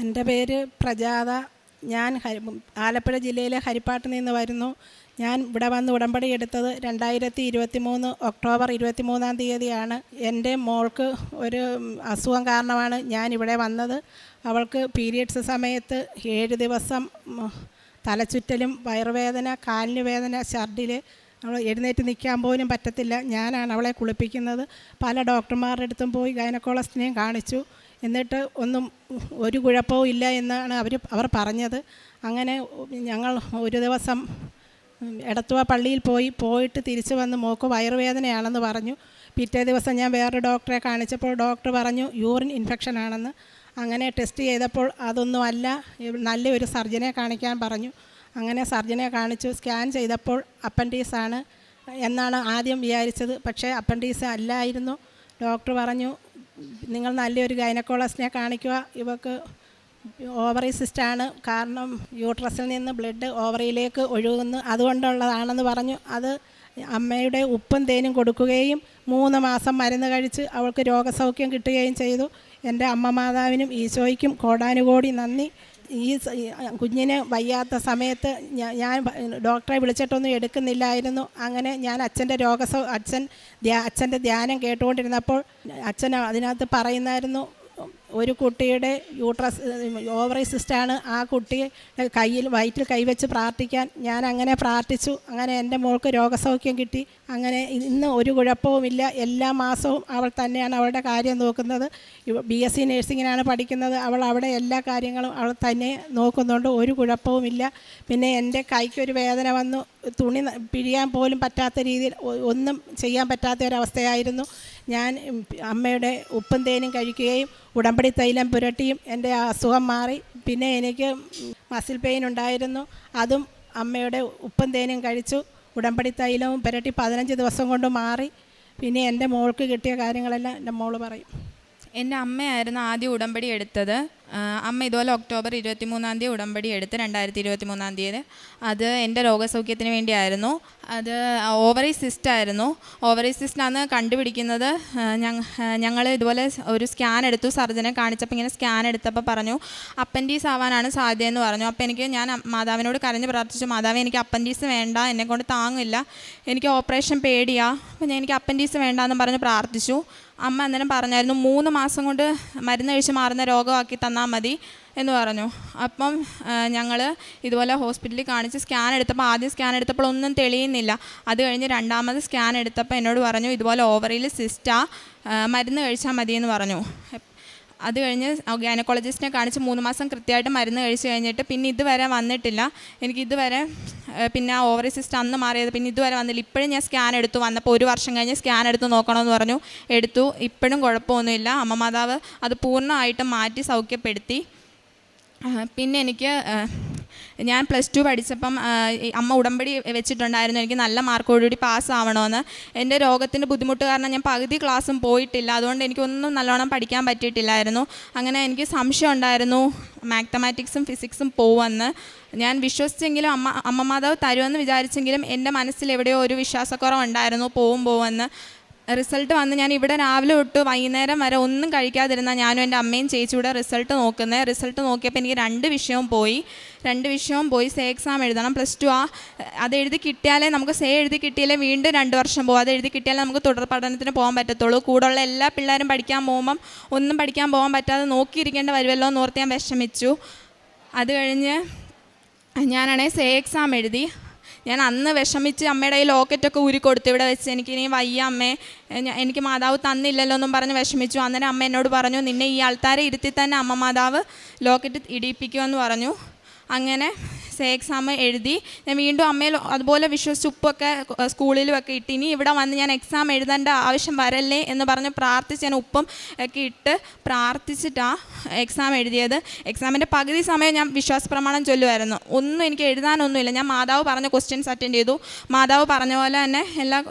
എന്റെ പേര് പ്രജാത. ഞാൻ ഹരി ആലപ്പുഴ ജില്ലയിലെ ഹരിപ്പാട്ടിൽ നിന്ന് വരുന്നു. ഞാൻ ഇവിടെ വന്ന് ഉടമ്പടി എടുത്തത് രണ്ടായിരത്തി ഇരുപത്തി മൂന്ന് ഒക്ടോബർ ഇരുപത്തി മൂന്നാം തീയതിയാണ്. എന്റെ മോൾക്ക് ഒരു അസുഖം കാരണമാണ് ഞാൻ ഇവിടെ വന്നത്. അവൾക്ക് പീരിയഡ്സ് സമയത്ത് ഏഴ് ദിവസം തലച്ചുറ്റലും വയറുവേദന കാലിന് വേദന ഛർദിൽ അവൾ എഴുന്നേറ്റ് നിൽക്കാൻ പോലും പറ്റത്തില്ല. ഞാനാണ് അവളെ കുളിപ്പിക്കുന്നത്. പല ഡോക്ടർമാരുടെ അടുത്തും പോയി ഗൈനക്കോളജിനെയും കാണിച്ചു. എന്നിട്ട് ഒന്നും ഒരു കുഴപ്പവും ഇല്ല എന്നാണ് അവർ അവർ പറഞ്ഞത്. അങ്ങനെ ഞങ്ങൾ ഒരു ദിവസം എടത്തുവ പള്ളിയിൽ പോയി പോയിട്ട് തിരിച്ചു വന്ന് മോക്ക് വയറുവേദനയാണെന്ന് പറഞ്ഞു. പിറ്റേ ദിവസം ഞാൻ വേറൊരു ഡോക്ടറെ കാണിച്ചപ്പോൾ ഡോക്ടർ പറഞ്ഞു യൂറിൻ ഇൻഫെക്ഷൻ ആണെന്ന്. അങ്ങനെ ടെസ്റ്റ് ചെയ്തപ്പോൾ അതൊന്നുമല്ല നല്ലൊരു സർജനെ കാണിക്കാൻ പറഞ്ഞു. അങ്ങനെ സർജനെ കാണിച്ചു. സ്കാൻ ചെയ്തപ്പോൾ അപ്പൻഡീസ് ആണ് എന്നാണ് ആദ്യം വിചാരിച്ചത്. പക്ഷേ അപ്പൻഡീസ് അല്ലായിരുന്നു. ഡോക്ടർ പറഞ്ഞു നിങ്ങൾ നല്ലൊരു ഗൈനക്കോളജിനെ കാണിക്കുക. ഇവക്ക് ഓവറി സിസ്റ്റാണ് കാരണം യൂട്രസിൽ നിന്ന് ബ്ലഡ് ഓവറിയിലേക്ക് ഒഴുകുന്നു. അതുകൊണ്ടുള്ളതാണെന്ന് പറഞ്ഞു. അത് അമ്മയുടെ ഉപ്പും തേനും കൊടുക്കുകയും മൂന്ന് മാസം മരുന്ന് കഴിച്ച് അവൾക്ക് രോഗസൗഖ്യം കിട്ടുകയും ചെയ്തു. എന്റെ അമ്മ മാതാവിനും ഈശോയ്ക്കും കോടാനുകോടി നന്ദി. ഈ കുഞ്ഞിനെ വയ്യാത്ത സമയത്ത് ഞാൻ ഡോക്ടറെ വിളിച്ചിട്ടൊന്നും എടുക്കുന്നില്ലായിരുന്നു. അങ്ങനെ ഞാൻ അച്ഛന്റെ രോഗസൗ അച്ഛൻ അച്ഛന്റെ ധ്യാനം കേട്ടുകൊണ്ടിരുന്നപ്പോൾ അച്ഛൻ അതിനകത്ത് പറയുന്നായിരുന്നു ഒരു കുട്ടിയുടെ യൂട്രസ് ഓവറി സിസ്റ്റാണ് ആ കുട്ടിയെ കയ്യിൽ വയറ്റിൽ കൈവച്ച് പ്രാർത്ഥിക്കാൻ ഞാൻ അങ്ങനെ പ്രാർത്ഥിച്ചു. അങ്ങനെ എന്റെ മോൾക്ക് രോഗസൗഖ്യം കിട്ടി. അങ്ങനെ ഇന്ന് ഒരു കുഴപ്പവുമില്ല എല്ലാ മാസവും അവൾ തന്നെയാണ് അവളുടെ കാര്യം നോക്കുന്നത്. ബി എസ് സി നഴ്സിങ്ങിനാണ് പഠിക്കുന്നത്. അവൾ അവിടെ എല്ലാ കാര്യങ്ങളും അവൾ തന്നെ നോക്കുന്നുണ്ട്. ഒരു കുഴപ്പവുമില്ല പിന്നെ എന്റെ കൈക്കൊരു വേദന വന്നു. തുണി പിഴിയാൻ പോലും പറ്റാത്ത രീതിയിൽ ഒന്നും ചെയ്യാൻ പറ്റാത്ത ഒരവസ്ഥയായിരുന്നു ഞാൻ അമ്മയുടെ ഉപ്പും തേനും കഴിക്കുകയും ഉടമ്പടി തൈലം പുരട്ടിയും എന്റെ അസുഖം മാറി. പിന്നെ എനിക്ക് മസിൽ പെയിൻ ഉണ്ടായിരുന്നു. അതും അമ്മയുടെ ഉപ്പും തേനും കഴിച്ചു. ഉടമ്പടി തൈലവും പുരട്ടി പതിനഞ്ച് ദിവസം കൊണ്ട് മാറി. പിന്നെ എന്റെ മോൾക്ക് കിട്ടിയ കാര്യങ്ങളെല്ലാം എന്റെ മോൾ പറയും. എന്റെ അമ്മയായിരുന്നു ആദ്യം ഉടമ്പടി എടുത്തത്. അമ്മ ഇതുപോലെ ഒക്ടോബർ ഇരുപത്തി മൂന്നാം തീയതി ഉടമ്പടി എടുത്ത് രണ്ടായിരത്തി ഇരുപത്തി മൂന്നാം തീയതി. അത് എന്റെ രോഗസൗഖ്യത്തിന് വേണ്ടിയായിരുന്നു. അത് ഓവറി സിസ്റ്റ് ആയിരുന്നു. ഓവറി സിസ്റ്റ് അന്ന് കണ്ടുപിടിക്കുന്നത്. ഞങ്ങൾ ഇതുപോലെ ഒരു സ്കാൻ എടുത്തു. സർജനെ കാണിച്ചപ്പോൾ ഇങ്ങനെ സ്കാൻ എടുത്തപ്പോൾ പറഞ്ഞു അപ്പൻഡീസ് ആവാനാണ് സാധ്യതയെന്ന് പറഞ്ഞു. അപ്പോൾ എനിക്ക് ഞാൻ മാതാവിനോട് കരഞ്ഞ് പ്രാർത്ഥിച്ചു മാതാവ് എനിക്ക് അപ്പൻഡീസ് വേണ്ട എന്നെ കൊണ്ട് താങ്ങില്ല. എനിക്ക് ഓപ്പറേഷൻ പേടിയാണ് അപ്പോൾ ഞാൻ എനിക്ക് അപ്പൻഡീസ് വേണ്ട എന്ന് പറഞ്ഞ് പ്രാർത്ഥിച്ചു. അമ്മ അന്നേരം പറഞ്ഞായിരുന്നു മൂന്ന് മാസം കൊണ്ട് മരുന്ന് കഴിച്ച് മാറുന്ന രോഗമാക്കി തന്നാൽ മതി എന്ന് പറഞ്ഞു. അപ്പം ഞങ്ങൾ ഇതുപോലെ ഹോസ്പിറ്റലിൽ കാണിച്ച് സ്കാൻ എടുത്തപ്പോൾ ആദ്യം സ്കാൻ എടുത്തപ്പോൾ ഒന്നും തെളിയുന്നില്ല. അത് കഴിഞ്ഞ് രണ്ടാമത് സ്കാൻ എടുത്തപ്പോൾ എന്നോട് പറഞ്ഞു ഇതുപോലെ ഓവറിയിൽ സിസ്റ്റാ മരുന്ന് കഴിച്ചാൽ മതിയെന്ന് പറഞ്ഞു. അത് കഴിഞ്ഞ് ഗൈനക്കോളജിസ്റ്റിനെ കാണിച്ച് മൂന്ന് മാസം കൃത്യമായിട്ട് മരുന്ന് കഴിച്ച് കഴിഞ്ഞിട്ട് പിന്നെ ഇതുവരെ വന്നിട്ടില്ല. എനിക്ക് ഇതുവരെ പിന്നെ ആ ഓവറി സിസ്റ്റം അന്ന് മാറിയത് പിന്നെ ഇതുവരെ വന്നില്ല. ഇപ്പോഴും ഞാൻ സ്കാൻ എടുത്തു. വന്നപ്പോൾ ഒരു വർഷം കഴിഞ്ഞ് സ്കാൻ എടുത്ത് നോക്കണമെന്ന് പറഞ്ഞു. എടുത്തു. ഇപ്പോഴും കുഴപ്പമൊന്നുമില്ല. അമ്മ മാതാവ് അത് പൂർണമായിട്ടും മാറ്റി സൗഖ്യപ്പെടുത്തി. പിന്നെ എനിക്ക് ഞാൻ പ്ലസ് ടു പഠിച്ചപ്പം അമ്മ ഉടമ്പടി വെച്ചിട്ടുണ്ടായിരുന്നു. എനിക്ക് നല്ല മാർക്കോടുകൂടി പാസ്സാവണമെന്ന്. എന്റെ രോഗത്തിന്റെ ബുദ്ധിമുട്ട് കാരണം ഞാൻ പകുതി ക്ലാസ്സും പോയിട്ടില്ല. അതുകൊണ്ട് എനിക്കൊന്നും നല്ലോണം പഠിക്കാൻ പറ്റിയിട്ടില്ലായിരുന്നു. അങ്ങനെ എനിക്ക് സംശയം ഉണ്ടായിരുന്നു മാത്തമാറ്റിക്സും ഫിസിക്സും പോവെന്ന് ഞാൻ വിശ്വസിച്ചെങ്കിലും അമ്മ അമ്മമാതാവ് തരുമെന്ന് വിചാരിച്ചെങ്കിലും എന്റെ മനസ്സിൽ എവിടെയോ ഒരു വിശ്വാസക്കുറവുണ്ടായിരുന്നു പോവും പോവെന്ന് റിസൾട്ട് വന്ന് ഞാൻ ഇവിടെ രാവിലെ തൊട്ട് വൈകുന്നേരം വരെ ഒന്നും കഴിക്കാതിരുന്ന ഞാനും എന്റെ അമ്മയും ചേച്ചിയുടെ റിസൾട്ട് നോക്കുന്നത്. റിസൾട്ട് നോക്കിയപ്പോൾ എനിക്ക് രണ്ട് വിഷയവും പോയി. രണ്ട് വിഷയവും പോയി. സേ എക്സാം എഴുതണം. പ്ലസ് ടു ആ അത് എഴുതി കിട്ടിയാലേ നമുക്ക് സേ എഴുതി കിട്ടിയാലേ വീണ്ടും രണ്ട് വർഷം പോകും അത് എഴുതി കിട്ടിയാലേ നമുക്ക് തുടർ പഠനത്തിന് പോകാൻ പറ്റത്തുള്ളൂ. കൂടെയുള്ള എല്ലാ പിള്ളേരും പഠിക്കാൻ പോകുമ്പം ഒന്നും പഠിക്കാൻ പോകാൻ പറ്റാതെ നോക്കിയിരിക്കേണ്ട വരുമല്ലോ എന്ന് ഓർത്ത് ഞാൻ വിഷമിച്ചു. അത് കഴിഞ്ഞ് ഞാനാണെങ്കിൽ സേ എക്സാം എഴുതി. ഞാൻ അന്ന് വിഷമിച്ച് അമ്മയുടെ ഈ ലോക്കറ്റൊക്കെ കൊടുത്തു. ഇവിടെ വെച്ച് എനിക്ക് ഇനി വയ്യ അമ്മേ. എനിക്ക് മാതാവ് തന്നില്ലല്ലോ എന്നും പറഞ്ഞ് വിഷമിച്ചു. അന്നേരം അമ്മ എന്നോട് പറഞ്ഞു നിന്നെ ഈ ആൾക്കാരെ ഇരുത്തി തന്നെ അമ്മ മാതാവ് ലോക്കറ്റ് ഇടിയിപ്പിക്കുമെന്ന് പറഞ്ഞു. അങ്ങനെ എക്സാം എഴുതി. ഞാൻ വീണ്ടും അമ്മയിൽ അതുപോലെ വിശ്വസിച്ച് ഉപ്പൊക്കെ ക- സ്കൂളിലും ഒക്കെ ഇട്ട് ഇനി ഇവിടെ വന്ന് ഞാൻ എക്സാം എഴുതേണ്ട ആവശ്യം വരല്ലേ എന്ന് പറഞ്ഞ് പ്രാർത്ഥിച്ച് ഞാൻ ഉപ്പും ഒക്കെ ഇട്ട് പ്രാർത്ഥിച്ചിട്ടാണ് എക്സാം എഴുതിയത്. എക്സാമിന്റെ പകുതി സമയം ഞാൻ വിശ്വാസ പ്രമാണം ചൊല്ലുമായിരുന്നു ഒന്നും എനിക്ക് എഴുതാനൊന്നുമില്ല. ഞാൻ മാതാവ് പറഞ്ഞ ക്വസ്റ്റ്യൻസ് അറ്റൻഡ് ചെയ്തു. മാതാവ് പറഞ്ഞ പോലെ തന്നെ എല്ലാ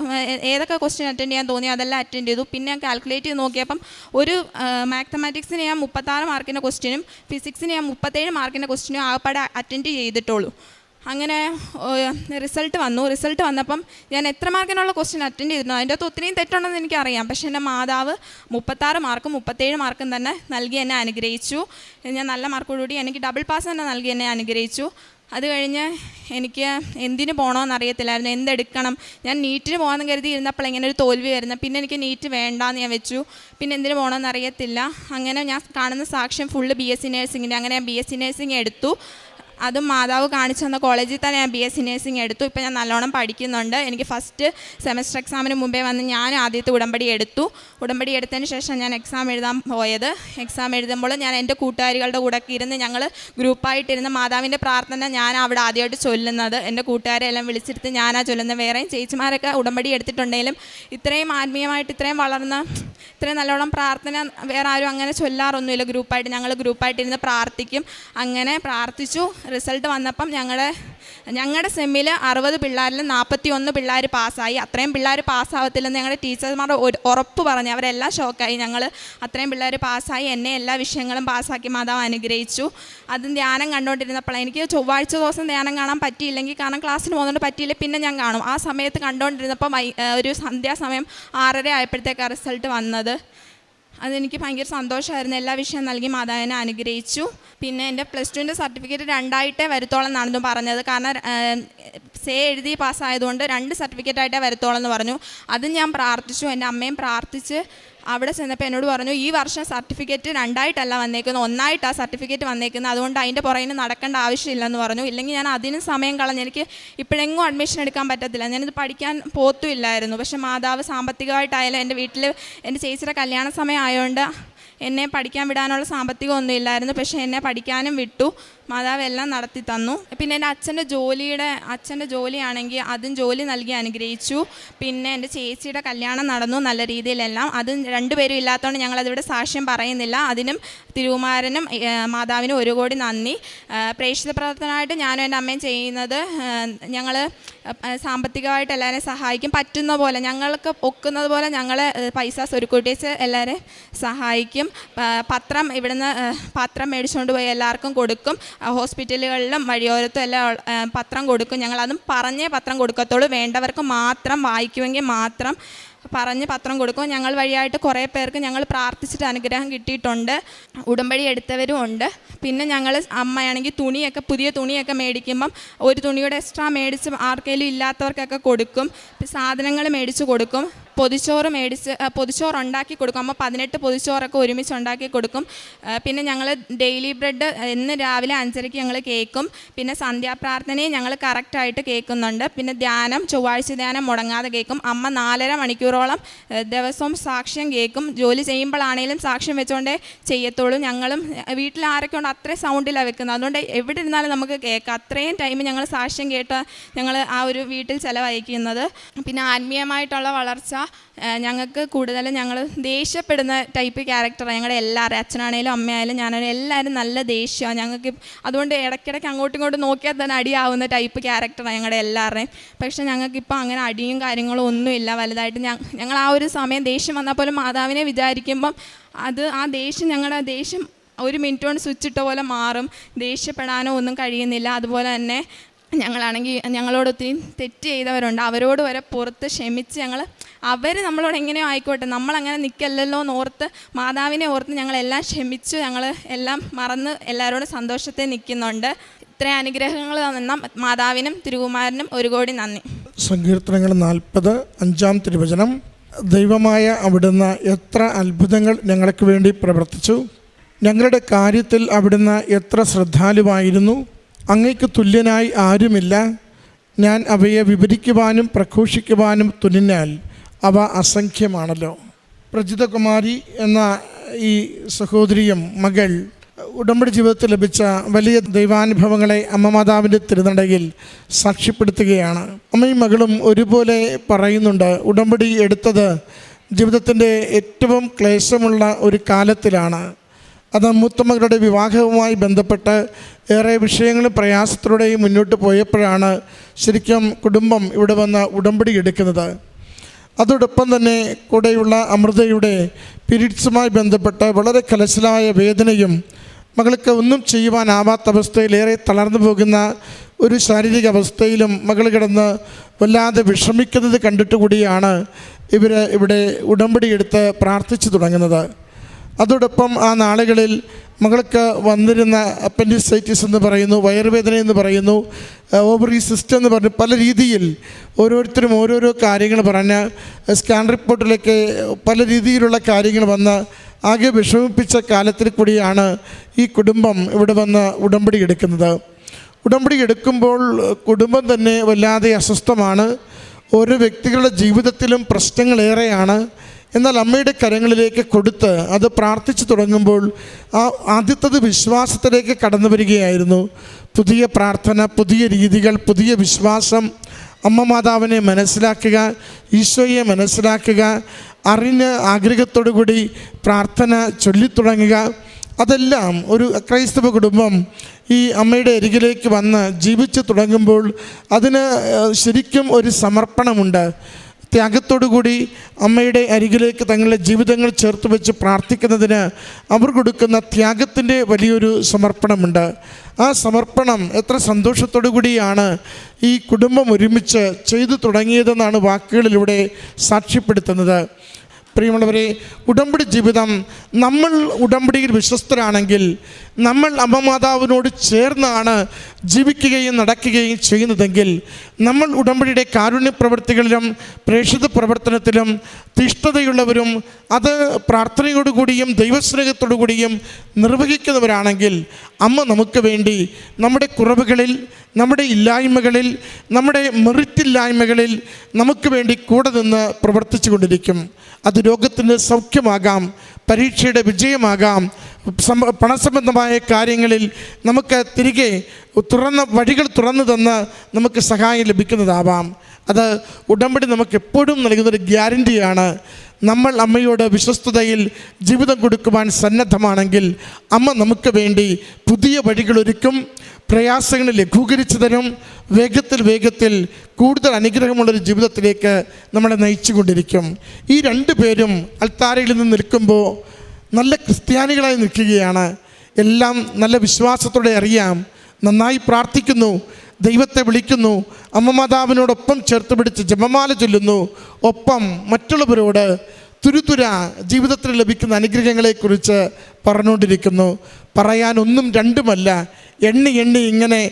ഏതൊക്കെ ക്വസ്റ്റ്യൻ അറ്റൻഡ് ചെയ്യാൻ തോന്നി അതെല്ലാം അറ്റൻഡ് ചെയ്തു. പിന്നെ ഞാൻ കാൽക്കുലേറ്റ് ചെയ്ത് നോക്കിയപ്പം ഒരു മാത്തമാറ്റിക്സിന് ഞാൻ മുപ്പത്താറ് മാർക്കിന്റെ ക്വസ്റ്റ്യനും ഫിസിക്സിന് ഞാൻ മുപ്പത്തേഴ് മാർക്കിന്റെ ക്വസ്റ്റ്യനും ആകപ്പാടെ അറ്റൻഡ് ചെയ്തിട്ടുള്ളൂ. അങ്ങനെ റിസൾട്ട് വന്നു. റിസൾട്ട് വന്നപ്പം ഞാൻ എത്ര മാർക്കിനുള്ള ക്വസ്റ്റ്യൻ അറ്റൻഡ് ചെയ്തിരുന്നു? അതിന്റെ അകത്ത് ഒത്തിരിയും തെറ്റുണ്ടെന്ന് എനിക്കറിയാം. പക്ഷേ എന്റെ മാതാവ് മുപ്പത്താറ് മാർക്കും മുപ്പത്തേഴ് മാർക്കും തന്നെ നൽകി എന്നെ അനുഗ്രഹിച്ചു. ഞാൻ നല്ല മാർക്കോടുകൂടി എനിക്ക് ഡബിൾ പാസ് തന്നെ നൽകി എന്നെ അനുഗ്രഹിച്ചു. അത് കഴിഞ്ഞ് എനിക്ക് എന്തിന് പോകണമെന്ന് അറിയത്തില്ലായിരുന്നു. എന്തെടുക്കണം? ഞാൻ നീറ്റിന് പോകാമെന്ന് കരുതി ഇരുന്നപ്പോൾ ഇങ്ങനെ ഒരു തോൽവി വരുന്നത് പിന്നെ എനിക്ക് നീറ്റ് വേണ്ടാന്ന് ഞാൻ വെച്ചു. പിന്നെ എന്തിന് പോകണമെന്ന് അറിയത്തില്ല. അങ്ങനെ ഞാൻ കാണുന്ന സാക്ഷ്യം ഫുള്ള് ബി എസ് സി നേഴ്സിങ്ങിന്റെ അങ്ങനെ ഞാൻ ബി എസ് സി നേഴ്സിംഗ് എടുത്തു. അതും മാതാവ് കാണിച്ചു തന്ന കോളേജിൽ തന്നെ ഞാൻ ബി എസ് സി നേഴ്സിംഗ് എടുത്തു. ഇപ്പം ഞാൻ നല്ലോണം പഠിക്കുന്നുണ്ട്. എനിക്ക് ഫസ്റ്റ് സെമസ്റ്റർ എക്സാമിന് മുമ്പേ വന്ന് ഞാൻ ആദ്യത്തെ ഉടമ്പടി എടുത്തു. ഉടമ്പടി എടുത്തതിന് ശേഷം ഞാൻ എക്സാം എഴുതാൻ പോയത്. എക്സാം എഴുതുമ്പോൾ ഞാൻ എന്റെ കൂട്ടുകാരികളുടെ കൂടെ ഇരുന്ന് ഞങ്ങൾ ഗ്രൂപ്പായിട്ടിരുന്ന് മാതാവിന്റെ പ്രാർത്ഥന ഞാൻ അവിടെ ആദ്യമായിട്ട് ചൊല്ലുന്നത്. എന്റെ കൂട്ടുകാരെ എല്ലാം വിളിച്ചിരുത്ത് ഞാനാ ചൊല്ലുന്നത്. വേറെയും ചേച്ചിമാരൊക്കെ ഉടമ്പടി എടുത്തിട്ടുണ്ടെങ്കിലും ഇത്രയും ആത്മീയമായിട്ട് ഇത്രയും വളർന്ന ഇത്രയും നല്ലോണം പ്രാർത്ഥന വേറെ ആരും അങ്ങനെ ചൊല്ലാറൊന്നുമില്ല. ഗ്രൂപ്പായിട്ട് ഞങ്ങൾ ഗ്രൂപ്പായിട്ടിരുന്ന് പ്രാർത്ഥിക്കും. അങ്ങനെ പ്രാർത്ഥിച്ചു. റിസൾട്ട് വന്നപ്പം ഞങ്ങളുടെ ഞങ്ങളുടെ സെമ്മിൽ അറുപത് പിള്ളേരിൽ നാൽപ്പത്തി ഒന്ന് പിള്ളേർ പാസ്സായി. അത്രയും പിള്ളേർ പാസ്സാവത്തില്ലെന്ന് ഞങ്ങളുടെ ടീച്ചർമാരുടെ ഒരു ഉറപ്പ് പറഞ്ഞു. അവരെല്ലാം ഷോക്കായി. ഞങ്ങൾ അത്രയും പിള്ളേർ പാസ്സായി. എന്നെ എല്ലാ വിഷയങ്ങളും പാസ്സാക്കി മാതാവ് അനുഗ്രഹിച്ചു. അതും ധ്യാനം കണ്ടുകൊണ്ടിരുന്നപ്പോൾ എനിക്ക് ചൊവ്വാഴ്ച ദിവസം ധ്യാനം കാണാൻ പറ്റിയില്ലെങ്കിൽ കാരണം ക്ലാസ്സിന് പോകുന്നതുകൊണ്ട് പറ്റിയില്ല. പിന്നെ ഞാൻ കാണും. ആ സമയത്ത് കണ്ടുകൊണ്ടിരുന്നപ്പോൾ ഒരു സന്ധ്യാസമയം ആറര ആയപ്പോഴത്തേക്കാണ് റിസൾട്ട് വന്നത്. അതെനിക്ക് ഭയങ്കര സന്തോഷമായിരുന്നു എല്ലാ വിഷയം നൽകി മാതാവിനെ അനുഗ്രഹിച്ചു. പിന്നെ എന്റെ പ്ലസ് ടുവിന്റെ സർട്ടിഫിക്കറ്റ് രണ്ടായിട്ടേ വരുത്തോളം എന്നാണെന്ന് പറഞ്ഞത്. കാരണം സേ എഴുതി പാസ്സായതുകൊണ്ട് രണ്ട് സർട്ടിഫിക്കറ്റായിട്ടേ വരുത്തോളം എന്ന് പറഞ്ഞു. അതും ഞാൻ പ്രാർത്ഥിച്ചു. എന്റെ അമ്മയും പ്രാർത്ഥിച്ച് അവിടെ ചെന്നപ്പോൾ എന്നോട് പറഞ്ഞു ഈ വർഷം സർട്ടിഫിക്കറ്റ് രണ്ടായിട്ടല്ല വന്നേക്കുന്നത് ഒന്നായിട്ടാണ് സർട്ടിഫിക്കറ്റ് വന്നേക്കുന്നത്. അതുകൊണ്ട് അതിന്റെ പുറകിന് നടക്കേണ്ട ആവശ്യമില്ലെന്ന് പറഞ്ഞു. ഇല്ലെങ്കിൽ ഞാൻ അതിനും സമയം കളഞ്ഞ് എനിക്ക് ഇപ്പോഴെങ്ങും അഡ്മിഷൻ എടുക്കാൻ പറ്റത്തില്ല. ഞാനിത് പഠിക്കാൻ പോത്തുമില്ലായിരുന്നു. പക്ഷേ മാതാവ് സാമ്പത്തികമായിട്ടായാലും എന്റെ വീട്ടിൽ എന്റെ ചേച്ചിയുടെ കല്യാണ സമയം ആയതുകൊണ്ട് എന്നെ പഠിക്കാൻ വിടാനുള്ള സാമ്പത്തികമൊന്നും ഇല്ലായിരുന്നു പക്ഷേ എന്നെ പഠിക്കാനും വിട്ടു. മാതാവ് എല്ലാം നടത്തി തന്നു. പിന്നെ എന്റെ അച്ഛന്റെ ജോലിയുടെ അച്ഛന്റെ ജോലിയാണെങ്കിൽ അതും ജോലി നൽകി അനുഗ്രഹിച്ചു. പിന്നെ എന്റെ ചേച്ചിയുടെ കല്യാണം നടന്നു നല്ല രീതിയിലെല്ലാം. അതും രണ്ടുപേരും ഇല്ലാത്തതുകൊണ്ട് ഞങ്ങളതിവിടെ സാക്ഷ്യം പറയുന്നില്ല. അതിനും തിരുകുമാരനും ഏഹ്, മാതാവിനും ഒരു കോടി നന്ദി. പ്രേക്ഷിത പ്രവർത്തനമായിട്ട് ഞാനും എന്റെ അമ്മയും ചെയ്യുന്നത് ഞങ്ങൾ സാമ്പത്തികമായിട്ട് എല്ലാവരെയും സഹായിക്കും. പറ്റുന്ന പോലെ ഞങ്ങൾക്ക് ഒക്കുന്നത് പോലെ ഞങ്ങൾ പൈസ സ്വരുക്കൂട്ടിച്ച് എല്ലാവരെയും സഹായിക്കും. പത്രം ഇവിടുന്ന് പത്രം മേടിച്ചുകൊണ്ട് പോയി എല്ലാവർക്കും കൊടുക്കും. ഹോസ്പിറ്റലുകളിലും വഴിയോരത്തും എല്ലാം പത്രം കൊടുക്കും. ഞങ്ങളതും പറഞ്ഞേ പത്രം കൊടുക്കത്തുള്ളൂ. വേണ്ടവർക്ക് മാത്രം വായിക്കുമെങ്കിൽ മാത്രം പറഞ്ഞ് പത്രം കൊടുക്കും. ഞങ്ങൾ വഴിയായിട്ട് കുറേ പേർക്ക് ഞങ്ങൾ പ്രാർത്ഥിച്ചിട്ട് അനുഗ്രഹം കിട്ടിയിട്ടുണ്ട്. ഉടമ്പടി എടുത്തവരും ഉണ്ട്. പിന്നെ ഞങ്ങൾ അമ്മയാണെങ്കിൽ തുണിയൊക്കെ പുതിയ തുണിയൊക്കെ മേടിക്കുമ്പം ഒരു തുണിയുടെ എക്സ്ട്രാ മേടിച്ച് ആർക്കെങ്കിലും ഇല്ലാത്തവർക്കൊക്കെ കൊടുക്കും. സാധനങ്ങൾ മേടിച്ച് കൊടുക്കും. പൊതിച്ചോറ് മേടിച്ച് പൊതിച്ചോറ് ഉണ്ടാക്കി കൊടുക്കും. അമ്മ പതിനെട്ട് പൊതിച്ചോറൊക്കെ ഒരുമിച്ച് ഉണ്ടാക്കി കൊടുക്കും പിന്നെ ഞങ്ങൾ ഡെയിലി ബ്രെഡ് എന്ന് രാവിലെ അഞ്ചരയ്ക്ക് ഞങ്ങൾ കേൾക്കും പിന്നെ സന്ധ്യാപ്രാർത്ഥനയും ഞങ്ങൾ കറക്റ്റായിട്ട് കേൾക്കുന്നുണ്ട് പിന്നെ ധ്യാനം ചൊവ്വാഴ്ച ധ്യാനം മുടങ്ങാതെ കേൾക്കും അമ്മ നാലര മണിക്കൂറോളം ദിവസവും സാക്ഷ്യം കേൾക്കും ജോലി ചെയ്യുമ്പോഴാണേലും സാക്ഷ്യം വെച്ചുകൊണ്ടേ ചെയ്യത്തുള്ളൂ. ഞങ്ങളും വീട്ടിൽ ആരൊക്കെ ഉണ്ട് അത്രയും സൗണ്ടിലാണ് വെക്കുന്നത്. അതുകൊണ്ട് എവിടെ ഇരുന്നാലും നമുക്ക് കേൾക്കാം. അത്രയും ടൈം ഞങ്ങൾ സാക്ഷ്യം കേട്ട് ഞങ്ങൾ ആ ഒരു വീട്ടിൽ ചിലവഴിക്കുന്നത്. പിന്നെ ആത്മീയമായിട്ടുള്ള വളർച്ച ഞങ്ങൾക്ക് കൂടുതലും ഞങ്ങൾ ദേഷ്യപ്പെടുന്ന ടൈപ്പ് ക്യാരക്ടറാണ് ഞങ്ങളുടെ എല്ലാവരും അച്ഛനാണേലും അമ്മയായാലും ഞാനായാലും എല്ലാവരും നല്ല ദേഷ്യമാണ് ഞങ്ങൾക്ക് അതുകൊണ്ട് ഇടയ്ക്കിടയ്ക്ക് അങ്ങോട്ടും ഇങ്ങോട്ടും നോക്കിയാൽ തന്നെ അടിയാവുന്ന ടൈപ്പ് ക്യാരക്ടറാണ് ഞങ്ങളുടെ എല്ലാവരുടെയും. പക്ഷേ ഞങ്ങൾക്കിപ്പോൾ അങ്ങനെ അടിയും കാര്യങ്ങളും ഒന്നുമില്ല. വലുതായിട്ട് ഞങ്ങൾ ആ ഒരു സമയം ദേഷ്യം വന്നാൽ പോലും മാതാവിനെ വിചാരിക്കുമ്പം അത് ആ ദേഷ്യം ഞങ്ങളുടെ ദേഷ്യം ഒരു മിനിറ്റ് കൊണ്ട് സ്വിച്ച് ഇട്ട പോലെ മാറും. ദേഷ്യപ്പെടാനോ ഒന്നും കഴിയുന്നില്ല. അതുപോലെ തന്നെ ഞങ്ങളാണെങ്കിൽ ഞങ്ങളോട് ഒത്തിരി തെറ്റ് ചെയ്തവരുണ്ട്. അവരോട് വരെ പുറത്ത് ക്ഷമിച്ച് ഞങ്ങൾ അവർ നമ്മളോട് എങ്ങനെയോ ആയിക്കോട്ടെ നമ്മളങ്ങനെ നിൽക്കല്ലല്ലോ എന്ന് ഓർത്ത് മാതാവിനെ ഓർത്ത് ഞങ്ങളെല്ലാം ക്ഷമിച്ചു ഞങ്ങൾ എല്ലാം മറന്ന് എല്ലാവരോടും സന്തോഷത്തെ നിൽക്കുന്നുണ്ട്. ഇത്രയും അനുഗ്രഹങ്ങൾ തന്ന മാതാവിനും തിരുകുമാരനും ഒരു കോടി നന്ദി. സങ്കീർത്തനങ്ങൾ നാൽപ്പത് അഞ്ചാം തിരുവചനം. ദൈവമായ അവിടുന്ന് എത്ര അത്ഭുതങ്ങൾ ഞങ്ങൾക്ക് വേണ്ടി പ്രവർത്തിച്ചു. ഞങ്ങളുടെ കാര്യത്തിൽ അവിടുന്ന് എത്ര ശ്രദ്ധാലുവായിരുന്നു. അങ്ങയ്ക്ക് തുല്യനായി ആരുമില്ല. ഞാൻ അവയെ വിവരിക്കുവാനും പ്രഘോഷിക്കുവാനും തുനിഞ്ഞാൽ അവ അസംഖ്യമാണല്ലോ. പ്രജിതകുമാരി എന്ന ഈ സഹോദരിയും മകൾ ഉടമ്പടി ജീവിതത്തിൽ ലഭിച്ച വലിയ ദൈവാനുഭവങ്ങളെ അമ്മ മാതാവിന്റെ തിരുനടയിൽ സാക്ഷ്യപ്പെടുത്തുകയാണ്. അമ്മയും മകളും ഒരുപോലെ പറയുന്നുണ്ട് ഉടമ്പടി എടുത്തത് ജീവിതത്തിന്റെ ഏറ്റവും ക്ലേശമുള്ള ഒരു കാലത്തിലാണ്. അത് മൂത്തമകളുടെ വിവാഹവുമായി ബന്ധപ്പെട്ട് ഏറെ വിഷയങ്ങളും പ്രയാസത്തിലൂടെയും മുന്നോട്ട് പോയപ്പോഴാണ് ശരിക്കും കുടുംബം ഇവിടെ വന്ന് ഉടമ്പടി എടുക്കുന്നത്. അതോടൊപ്പം തന്നെ കൂടെയുള്ള അമൃതയുടെ പീരീഡ്സുമായി ബന്ധപ്പെട്ട് വളരെ കലശലായ വേദനയും മകൾക്ക് ഒന്നും ചെയ്യുവാനാവാത്ത അവസ്ഥയിൽ ഏറെ തളർന്നു പോകുന്ന ഒരു ശാരീരിക അവസ്ഥയിലും മകൾ കിടന്ന് വല്ലാതെ വിഷമിക്കുന്നത് കണ്ടിട്ട് കൂടിയാണ് ഇവർ ഇവിടെ ഉടമ്പടിയെടുത്ത് പ്രാർത്ഥിച്ചു തുടങ്ങുന്നത്. അതോടൊപ്പം ആ നാളുകളിൽ മകൾക്ക് വന്നിരുന്ന അപ്പൻഡിസൈറ്റിസ് എന്ന് പറയുന്നു വയറുവേദന എന്ന് പറയുന്നു ഓവറി സിസ്റ്റം എന്ന് പറഞ്ഞ് പല രീതിയിൽ ഓരോരുത്തരും ഓരോരോ കാര്യങ്ങൾ പറഞ്ഞ് സ്കാൻ റിപ്പോർട്ടിലൊക്കെ പല രീതിയിലുള്ള കാര്യങ്ങൾ വന്ന് ആകെ വിഷമിപ്പിച്ച കാലത്തിൽ കൂടിയാണ് ഈ കുടുംബം ഇവിടെ വന്ന് ഉടമ്പടി എടുക്കുന്നത്. ഉടമ്പടി എടുക്കുമ്പോൾ കുടുംബം തന്നെ വല്ലാതെ അസ്വസ്ഥമാണ്. ഓരോ വ്യക്തികളുടെ ജീവിതത്തിലും പ്രശ്നങ്ങളേറെയാണ് എന്നാൽ അമ്മയുടെ കരങ്ങളിലേക്ക് കൊടുത്ത് അത് പ്രാർത്ഥിച്ചു തുടങ്ങുമ്പോൾ ആ ആദ്യത്തത് വിശ്വാസത്തിലേക്ക് കടന്നു വരികയായിരുന്നു. പുതിയ പ്രാർത്ഥന പുതിയ രീതികൾ പുതിയ വിശ്വാസം അമ്മ മാതാവിനെ മനസ്സിലാക്കുക ഈശോയെ മനസ്സിലാക്കുക അറിഞ്ഞ് ആഗ്രഹത്തോടു കൂടി പ്രാർത്ഥന ചൊല്ലിത്തുടങ്ങുക അതെല്ലാം ഒരു ക്രൈസ്തവ കുടുംബം ഈ അമ്മയുടെ അരികിലേക്ക് വന്ന് ജീവിച്ചു തുടങ്ങുമ്പോൾ അതിന് ശരിക്കും ഒരു സമർപ്പണമുണ്ട്. ത്യാഗത്തോടുകൂടി അമ്മയുടെ അരികിലേക്ക് തങ്ങളുടെ ജീവിതങ്ങൾ ചേർത്ത് വെച്ച് പ്രാർത്ഥിക്കുന്നതിന് അവർ കൊടുക്കുന്ന ത്യാഗത്തിന്റെ വലിയൊരു സമർപ്പണമുണ്ട്. ആ സമർപ്പണം എത്ര സന്തോഷത്തോടു കൂടിയാണ് ഈ കുടുംബം ഒരുമിച്ച് ചെയ്തു തുടങ്ങിയതെന്നാണ് വാക്കുകളിലൂടെ സാക്ഷ്യപ്പെടുത്തുന്നത്. പ്രിയമുള്ളവരെ ഉടമ്പടി ജീവിതം നമ്മൾ ഉടമ്പടിയിൽ വിശ്വസ്തരാണെങ്കിൽ നമ്മൾ അമ്മമാതാവിനോട് ചേർന്നാണ് ജീവിക്കുകയും നടക്കുകയും ചെയ്യുന്നതെങ്കിൽ നമ്മൾ ഉടമ്പടിയുടെ കാരുണ്യ പ്രവൃത്തികളിലും പ്രേക്ഷിത പ്രവർത്തനത്തിലും തിഷ്ഠതയുള്ളവരും അത് പ്രാർത്ഥനയോടുകൂടിയും ദൈവസ്നേഹത്തോടുകൂടിയും നിർവഹിക്കുന്നവരാണെങ്കിൽ അമ്മ നമുക്ക് വേണ്ടി നമ്മുടെ കുറവുകളിൽ നമ്മുടെ ഇല്ലായ്മകളിൽ നമ്മുടെ മെറിറ്റില്ലായ്മകളിൽ നമുക്ക് വേണ്ടി കൂടെ നിന്ന് പ്രവർത്തിച്ചു കൊണ്ടിരിക്കും അത് രോഗത്തിന്റെ സൗഖ്യമാകാം പരീക്ഷയുടെ വിജയമാകാം പണസംബന്ധമായ കാര്യങ്ങളിൽ നമുക്ക് തിരികെ തുറന്ന വഴികൾ തുറന്നു തന്ന് നമുക്ക് സഹായം ലഭിക്കുന്നതാവാം. അത് ഉടമ്പടി നമുക്ക് എപ്പോഴും നൽകുന്നൊരു ഗ്യാരന്റിയാണ് നമ്മൾ അമ്മയോട് വിശ്വസ്തതയിൽ ജീവിതം കൊടുക്കുവാൻ സന്നദ്ധമാണെങ്കിൽ അമ്മ നമുക്ക് വേണ്ടി പുതിയ വഴികളൊരുക്കും പ്രയാസങ്ങൾ ലഘൂകരിച്ചു തരും വേഗത്തിൽ വേഗത്തിൽ കൂടുതൽ അനുഗ്രഹമുള്ളൊരു ജീവിതത്തിലേക്ക് നമ്മളെ നയിച്ചു കൊണ്ടിരിക്കും ഈ രണ്ട് പേരും അൽത്താരയിൽ നിന്ന് നിൽക്കുമ്പോൾ നല്ല ക്രിസ്ത്യാനികളായി നിൽക്കുകയാണ്. എല്ലാം നല്ല വിശ്വാസത്തോടെ അറിയാം. നന്നായി പ്രാർത്ഥിക്കുന്നു. ദൈവത്തെ വിളിക്കുന്നു. അമ്മ മാതാവിനോടൊപ്പം ചേർത്ത് പിടിച്ച് ജപമാല ചൊല്ലുന്നു. ഒപ്പം മറ്റുള്ളവരോട് തുരുതുര ജീവിതത്തിൽ ലഭിക്കുന്ന അനുഗ്രഹങ്ങളെക്കുറിച്ച് പറഞ്ഞുകൊണ്ടിരിക്കുന്നു. പറയാനൊന്നും രണ്ടുമല്ല എണ്ണി എണ്ണി ഇങ്ങനെ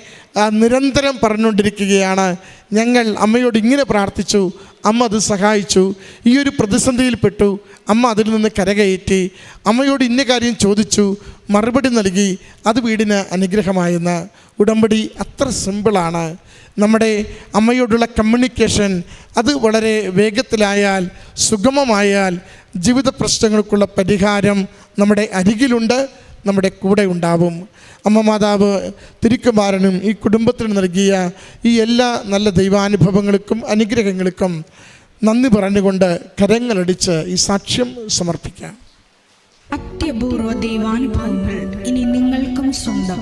നിരന്തരം പറഞ്ഞുകൊണ്ടിരിക്കുകയാണ്. ഞങ്ങൾ അമ്മയോട് ഇങ്ങനെ പ്രാർത്ഥിച്ചു. അമ്മ അത് സഹായിച്ചു. ഈ ഒരു പ്രതിസന്ധിയിൽപ്പെട്ടു അമ്മ അതിൽ നിന്ന് കരകയറ്റി. അമ്മയോട് ഇന്ന കാര്യം ചോദിച്ചു. മറുപടി നൽകി. അത് വീടിന് അനുഗ്രഹമായെന്ന്. ഉടമ്പടി അത്ര സിമ്പിളാണ്. നമ്മുടെ അമ്മയോടുള്ള കമ്മ്യൂണിക്കേഷൻ അത് വളരെ വേഗത്തിലായാൽ സുഗമമായാൽ ജീവിത പ്രശ്നങ്ങൾക്കുള്ള പരിഹാരം നമ്മുടെ അരികിലുണ്ട്. നമ്മുടെ കൂടെ ഉണ്ടാവും. അമ്മ മാതാവ് തിരുക്കുമാരനും ഈ കുടുംബത്തിന് നൽകിയ ഈ എല്ലാ നല്ല ദൈവാനുഭവങ്ങൾക്കും അനുഗ്രഹങ്ങൾക്കും നന്ദി പറഞ്ഞുകൊണ്ട് കരങ്ങളടിച്ച് ഈ സാക്ഷ്യം സമർപ്പിക്കാം. അത്യപൂർവ ദൈവാനുഭവങ്ങൾ ഇനി നിങ്ങൾക്കും സ്വന്തം.